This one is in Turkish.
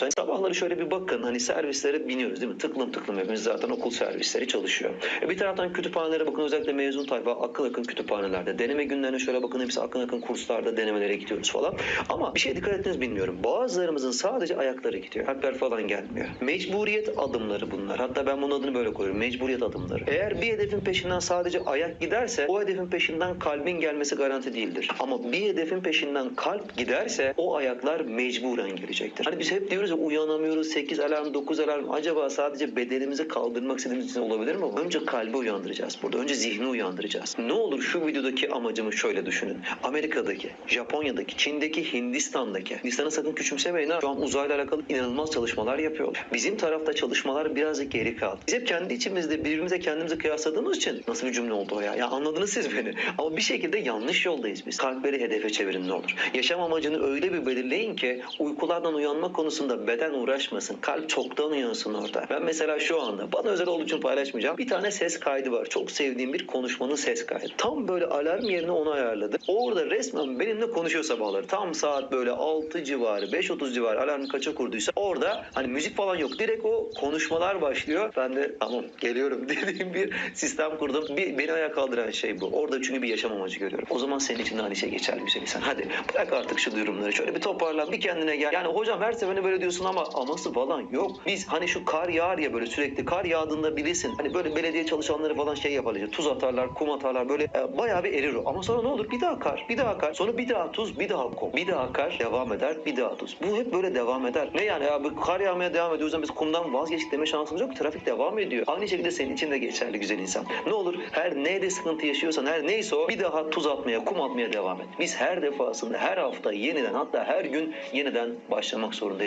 Hani sabahları şöyle bir bakın hani servislere biniyoruz değil mi? Tıklım tıklım hepimiz zaten okul servisleri çalışıyor. E bir taraftan kütüphanelere bakın özellikle mezun tayfa akın akın kütüphanelerde. Deneme günlerine şöyle bakın hepsi akın akın kurslarda denemelere gidiyoruz falan. Ama bir şey dikkat ettiniz bilmiyorum. Bazılarımızın sadece ayakları gidiyor. Kalpler falan gelmiyor. Mecburiyet adımları bunlar. Hatta ben bunun adını böyle koyuyorum. Mecburiyet adımları. Eğer bir hedefin peşinden sadece ayak giderse o hedefin peşinden kalbin gelmesi garanti değildir. Ama bir hedefin peşinden kalp giderse o ayaklar mecburen gelecektir. Hani biz hep diyoruz ya uyanamıyoruz 8 alarm 9 alarm acaba sadece bedenimizi kaldırmak istediğimiz için olabilir mi? Önce kalbi uyandıracağız burada. Önce zihni uyandıracağız. Ne olur şu videodaki amacımı şöyle düşünün. Amerika'daki, Japonya'daki, Çin'deki, Hindistan'daki. Hindistan'ı sakın küçümsemeyin ha. Şu an uzayla alakalı inanılmaz çalışmalar yapıyorlar. Bizim tarafta çalışmalar birazcık geri kaldı. Biz hep kendi içimizde birbirimize kendimizi kıyasladığımız için nasıl bir cümle oldu o ya? Ya anladınız siz beni. Ama bir şekilde yanlış yoldayız biz. Kalpleri hedefe çevirin ne olur. Yaşam amacını öyle bir belirleyin ki uykulardan uyanma konusunda beden uğraşmasın. Kalp çoktan uyansın orada. Ben mesela şu anda bana özel olduğu için paylaşmayacağım. Bir tane ses kaydı var. Çok sevdiğim bir konuşmanın ses kaydı. Tam böyle alarm yerine onu ayarladı. Orada resmen benimle konuşuyor sabahları. Tam saat böyle 6 civarı, 5.30 civarı alarmı kaça kurduysa orada hani müzik falan yok. Direkt o konuşmalar başlıyor. Ben de tamam geliyorum dediğim bir sistem kurdum. Bir, beni ayağa kaldıran şey bu. Orada çünkü bir yaşam amacı görüyorum. O zaman senin için de aynı şey geçerli güzel insan. Hadi bırak artık şu durumları. Şöyle bir toparlan, bir kendine gel. Yani hocam her seferinde böyle diyorsun ama aması falan yok. Biz hani şu kar yağar ya böyle sürekli kar yağdığında bilirsin. Hani böyle belediye çalışanları falan şey yaparlar. işte Tuz atarlar, kum atarlar. Böyle e, bayağı bir erir o. Ama sonra ne olur? Bir daha kar, bir daha kar. Sonra bir daha tuz, bir daha kum. Bir daha kar, devam eder, bir daha tuz. Bu hep böyle devam eder. Ne yani ya bu kar yağmaya devam ediyor. O yüzden biz kumdan vazgeçtik deme şansımız yok. Trafik devam ediyor. Aynı şekilde senin için de geçerli güzel insan. Ne olur her neyde sıkıntı yaşıyorsan her neyse o bir daha tuz atmaya, kum atmaya devam et. Biz her defasında, her hafta yeniden hatta her gün yeniden başlamak zorundayız.